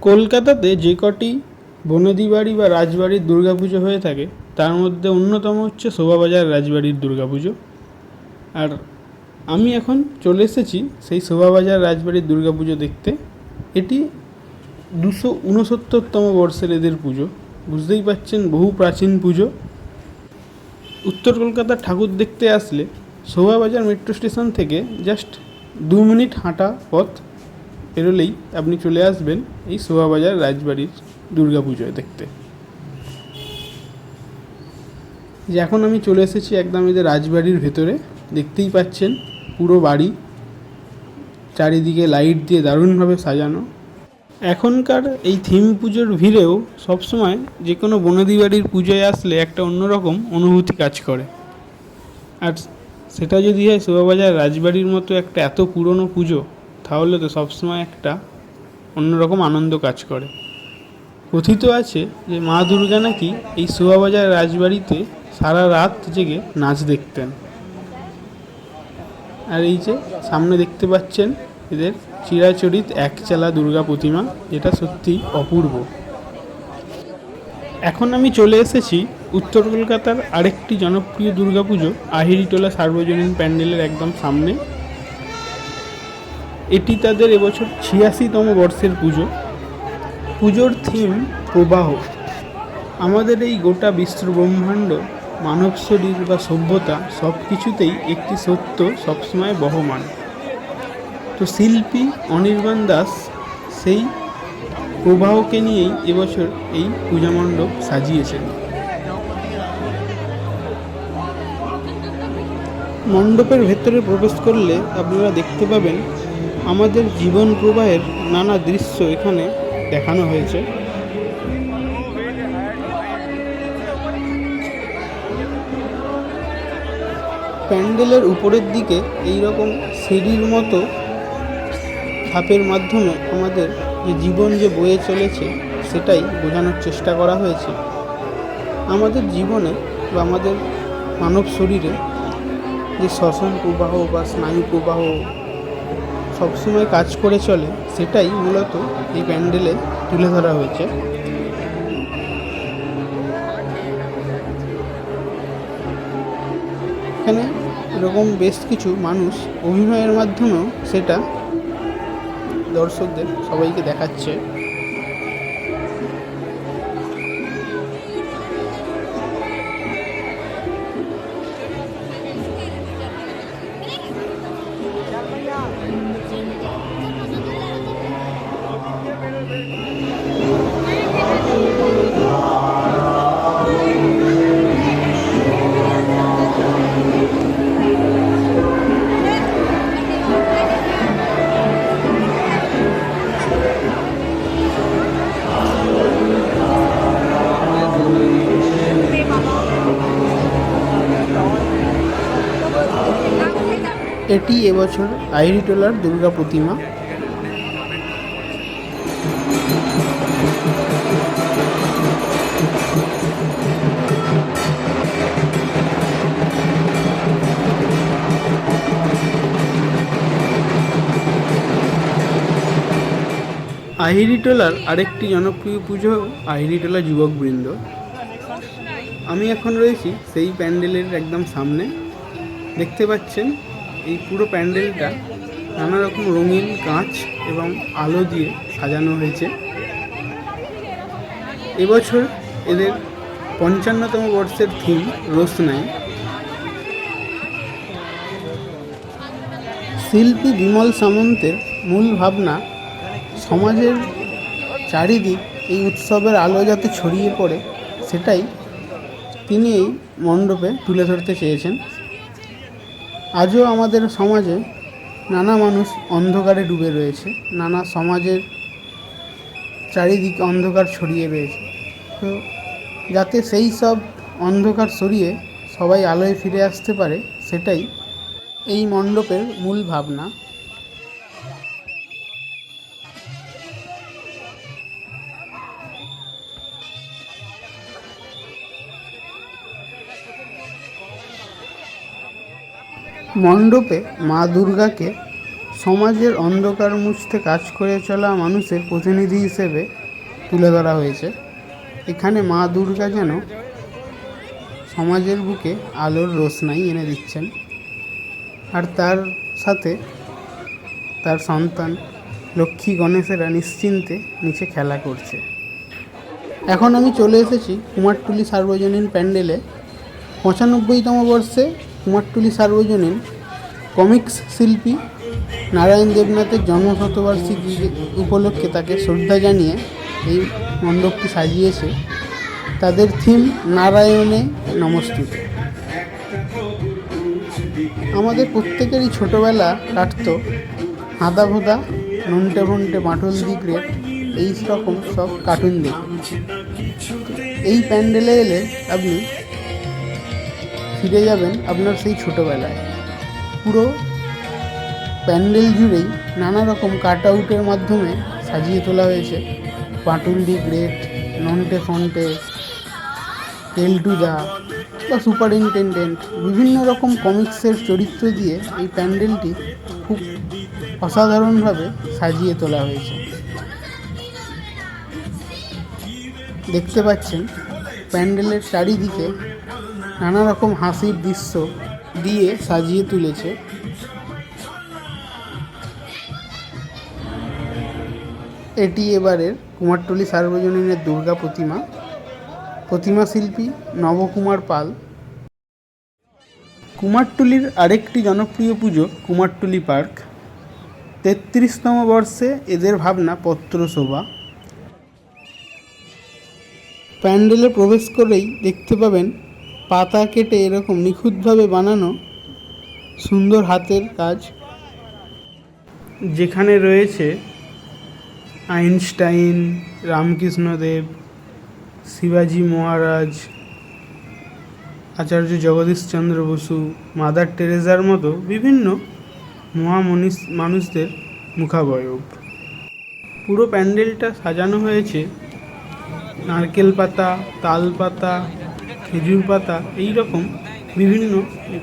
কলকাতাতে যে কটি বনেদি বাড়ি বা রাজবাড়ির দুর্গাপুজো হয়ে থাকে, তার মধ্যে অন্যতম হচ্ছে শোভাবাজার রাজবাড়ির দুর্গাপুজো। আর আমি এখন চলে এসেছি সেই শোভাবাজার রাজবাড়ির দুর্গাপুজো দেখতে। এটি দুশো ঊনসত্তরতম বর্ষের এদের পুজো। বুঝতেই পাচ্ছেন, বহু প্রাচীন পুজো। উত্তর কলকাতার ঠাকুর দেখতে আসলে শোভাবাজার মেট্রো স্টেশন থেকে জাস্ট দু মিনিট হাঁটা পথ। পেরোলেই আপনি চলে আসবেন এই শোভাবাজার রাজবাড়ির দুর্গাপুজোয় দেখতে। যে এখন আমি চলে এসেছি একদম এদের রাজবাড়ির ভেতরে, দেখতেই পাচ্ছেন পুরো বাড়ি, চারিদিকে লাইট দিয়ে দারুণভাবে সাজানো। এখনকার এই থিম পুজোর ভিড়েও সবসময় যে কোনো বনেদি বাড়ির পুজোয় আসলে একটা অন্যরকম অনুভূতি কাজ করে। আর সেটা যদি হয় শোভাবাজার রাজবাড়ির মতো একটা এত পুরনো পুজো তাহলে তো সবসময় একটা অন্যরকম আনন্দ কাজ করে। কথিত আছে যে মা দুর্গা নাকি এই শোভাবাজার রাজবাড়িতে সারা রাত জেগে নাচ দেখতেন। আর এই যে সামনে দেখতে পাচ্ছেন এদের চিরাচরিত একচালা দুর্গা প্রতিমা, যেটা সত্যি অপূর্ব। এখন আমি চলে এসেছি উত্তর কলকাতার আরেকটি জনপ্রিয় দুর্গাপুজো, আহিরিটোলা সার্বজনীন প্যান্ডেলের একদম সামনে। এটি তাদের এবছর ছিয়াশিতম বর্ষের পুজো। পুজোর থিম প্রবাহ। আমাদের এই গোটা বিশ্ব ব্রহ্মাণ্ড, মানব শরীর বা সভ্যতা সব কিছুতেই একটি সত্য সবসময় বহমান। তো শিল্পী অনির্বাণ দাস সেই প্রবাহকে নিয়েই এবছর এই পূজা মণ্ডপ সাজিয়েছেন। মণ্ডপের ভেতরে প্রবেশ করলে আপনারা দেখতে পাবেন আমাদের জীবন প্রবাহের নানা দৃশ্য এখানে দেখানো হয়েছে। প্যান্ডেলের উপরের দিকে এই রকম সিঁড়ির মতো ধাপের মাধ্যমে আমাদের যে জীবন যে বয়ে চলেছে, সেটাই বোঝানোর চেষ্টা করা হয়েছে। আমাদের জীবনে বা আমাদের মানব শরীরে যে শ্বসন প্রবাহ বা স্নায়ু প্রবাহ সবসময় কাজ করে চলে, সেটাই মূলত এই প্যান্ডেলে তুলে ধরা হয়েছে। এখানে এরকম বেশ কিছু মানুষ অভিনয়ের মাধ্যমেও সেটা দর্শকদের সবাইকে দেখাচ্ছে। এটি এবছর আইরিটোলার দুর্গা প্রতিমা। আহিরিটোলার আরেকটি জনপ্রিয় পুজো আহিরিটোলা যুবকবৃন্দ। আমি এখন রয়েছি সেই প্যান্ডেলের একদম সামনে। দেখতে পাচ্ছেন এই পুরো প্যান্ডেলটা নানা রকম রঙিন কাঁচ এবং আলো দিয়ে সাজানো হয়েছে। এবছর এদের পঞ্চান্নতম বর্ষের থিম রোশনাই। শিল্পী বিমল সামন্তের মূল ভাবনা, সমাজের চারিদিক এই উৎসবের আলো যাতে ছড়িয়ে পড়ে, সেটাই তিনি এই মণ্ডপে তুলে ধরতে চেয়েছেন। আজও আমাদের সমাজে নানা মানুষ অন্ধকারে ডুবে রয়েছে, নানা সমাজের চারিদিকে অন্ধকার ছড়িয়ে রয়েছে। তো যাতে সেই সব অন্ধকার সরিয়ে সবাই আলোয় ফিরে আসতে পারে, সেটাই এই মণ্ডপের মূল ভাবনা। মণ্ডপে মা দুর্গাকে সমাজের অন্ধকার মুছতে কাজ করে চলা মানুষের প্রতিনিধি হিসেবে তুলে ধরা হয়েছে। এখানে মা দুর্গা যেন সমাজের বুকে আলোর রোশনাই এনে দিচ্ছেন। আর তার সাথে তার সন্তান লক্ষ্মী গণেশেরা নিশ্চিন্তে নিচে খেলা করছে। এখন আমি চলে এসেছি কুমারটুলি সার্বজনীন প্যান্ডেলে। পঁচানব্বইতম বর্ষে কুমারটুলি সার্বজনীন কমিক্স শিল্পী নারায়ণ দেবনাথের জন্মশতবার্ষিকী উপলক্ষে তাকে শ্রদ্ধা জানিয়ে এই মণ্ডপটি সাজিয়েছে। তাদের থিম, নারায়ণে নমস্তুতে। আমাদের প্রত্যেকেরই ছোটোবেলা কাটত হাঁদা ভোদা নন্টে ফন্টে মাটল দিগ্রেট এই রকম সব কার্টুন দেখে। এই প্যান্ডেলে এলে আপনি ফিরে যাবেন আপনার সেই ছোটোবেলায়। পুরো প্যান্ডেল জুড়েই নানা রকম কাট আউটের মাধ্যমে সাজিয়ে তোলা হয়েছে। পাটুলডি গ্রেট, নন্টে ফন্টে টেলটুদা বা সুপারিনটেন্ডেন্ট বিভিন্ন রকম কমিক্সের চরিত্র দিয়ে এই প্যান্ডেলটি খুব অসাধারণভাবে সাজিয়ে তোলা হয়েছে। দেখতে পাচ্ছেন, প্যান্ডেলের চারিদিকে নানা রকম হাসির দৃশ্য দিয়ে সাজিয়ে তুলেছে। এটি এবারের কুমারটুলি সার্বজনীনের দুর্গা প্রতিমা। প্রতিমা শিল্পী নবকুমার পাল। কুমারটুলির আরেকটি জনপ্রিয় পুজো কুমারটুলি পার্ক। তেত্রিশতম বর্ষে এদের ভাবনা পত্রশোভা। প্যান্ডেলে প্রবেশ করেই দেখতে পাবেন পাতা কেটে এরকম নিখুঁতভাবে বানানো সুন্দর হাতের কাজ। যেখানে রয়েছে আইনস্টাইন, রামকৃষ্ণদেব, শিবাজি মহারাজ, আচার্য জগদীশচন্দ্র বসু, মাদার টেরেজার মতো বিভিন্ন মহামনীষ মানুষদের মুখাবয়ব। পুরো প্যান্ডেলটা সাজানো হয়েছে নারকেল পাতা, তাল পাতা খেজুর পাতা এই রকম বিভিন্ন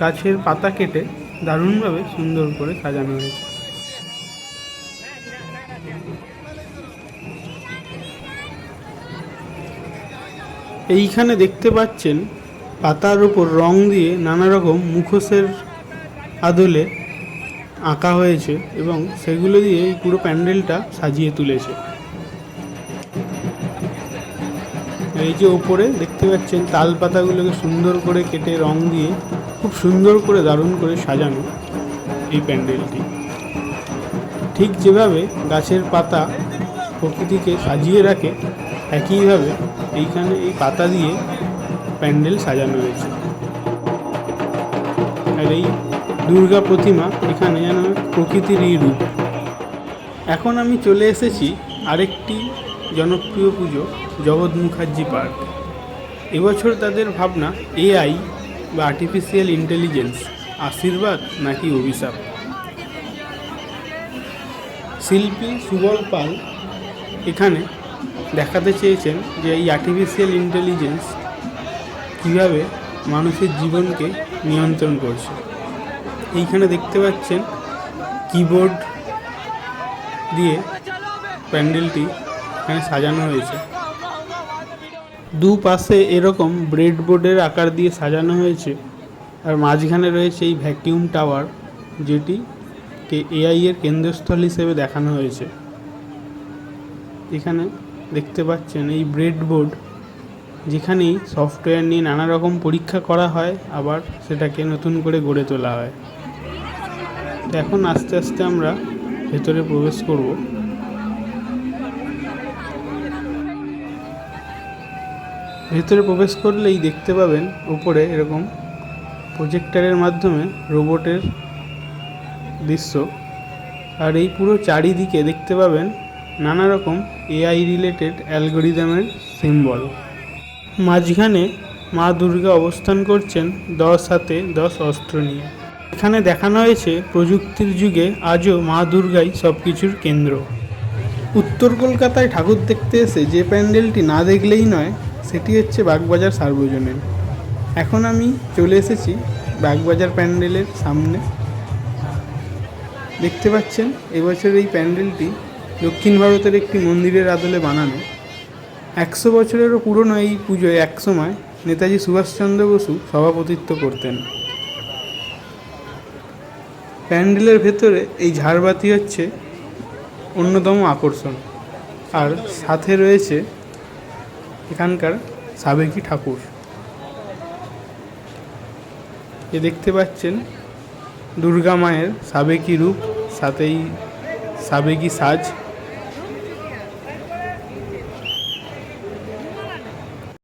গাছের পাতা কেটে দারুণভাবে সুন্দর করে সাজানো হয়েছে। এইখানে দেখতে পাচ্ছেন পাতার উপর রং দিয়ে নানা রকম মুখোশের আদলে আঁকা হয়েছে এবং সেগুলো দিয়ে এই পুরো প্যান্ডেলটা সাজিয়ে তুলেছে। এই যে ওপরে দেখতে পাচ্ছেন, তাল পাতাগুলোকে সুন্দর করে কেটে রং দিয়ে খুব সুন্দর করে দারুণ করে সাজানো এই প্যান্ডেলটি। ঠিক যেভাবে গাছের পাতা প্রকৃতিকে সাজিয়ে রাখে, একইভাবে এইখানে এই পাতা দিয়ে প্যান্ডেল সাজানো হয়েছে। আর এই দুর্গা প্রতিমা এখানে যেন প্রকৃতিরই রূপ। এখন আমি চলে এসেছি আরেকটি জনপ্রিয় পুজো জগৎ মুখার্জি পার্ক। এবছর তাদের ভাবনা এআই বা আর্টিফিশিয়াল ইন্টেলিজেন্স আশীর্বাদ নাকি অভিশাপ? শিল্পী সুবল পাল এখানে দেখাতে চেয়েছেন যে এই আর্টিফিশিয়াল ইন্টেলিজেন্স কীভাবে মানুষের জীবনকে নিয়ন্ত্রণ করছে। এইখানে দেখতে পাচ্ছেন কিবোর্ড দিয়ে প্যান্ডেলটি এখানে সাজানো হয়েছে। দুপাশে এরকম ব্রেড বোর্ডের আকার দিয়ে সাজানো হয়েছে। আর মাঝখানে রয়েছে এই ভ্যাকিউম টাওয়ার, যেটি কে এআই এর কেন্দ্রস্থল হিসেবে দেখানো হয়েছে। এখানে দেখতে পাচ্ছেন এই ব্রেড বোর্ড যেখানেই সফটওয়্যার নিয়ে নানা রকম পরীক্ষা করা হয়, আবার সেটাকে নতুন করে গড়ে তোলা হয়। এখন আস্তে আস্তে আমরা ভেতরে প্রবেশ করব। ভেতরে প্রবেশ করলেই দেখতে পাবেন উপরে এরকম প্রজেক্টারের মাধ্যমে রোবটের দৃশ্য। আর এই পুরো চারিদিকে দেখতে পাবেন নানা রকম এআই রিলেটেড অ্যালগোরিদমের সিম্বল মাঝখানে মা দুর্গা অবস্থান করছেন দশ হাতে দশ অস্ত্র নিয়ে। এখানে দেখানো হয়েছে প্রযুক্তির যুগে আজও মা দুর্গাই সব কিছুর কেন্দ্র। উত্তর কলকাতায় ঠাকুর দেখতে এসে যে প্যান্ডেলটি না দেখলেই নয় সেটি হচ্ছে বাগবাজার সার্বজনীন। এখন আমি চলে এসেছি বাগবাজার প্যান্ডেলের সামনে। দেখতে পাচ্ছেন, এবছর এই প্যান্ডেলটি দক্ষিণ ভারতের একটি মন্দিরের আদলে বানানো। একশো বছরেরও পুরনো এই পুজোয় একসময় নেতাজি সুভাষচন্দ্র বসু সভাপতিত্ব করতেন। প্যান্ডেলের ভেতরে এই ঝাড়বাতি হচ্ছে অন্যতম আকর্ষণ। আর সাথে রয়েছে এখানকার সাবেকি ঠাকুর। এ দেখতে পাচ্ছেন দুর্গা মায়ের সাবেকি রূপ সাথেই সাবেকি সাজ।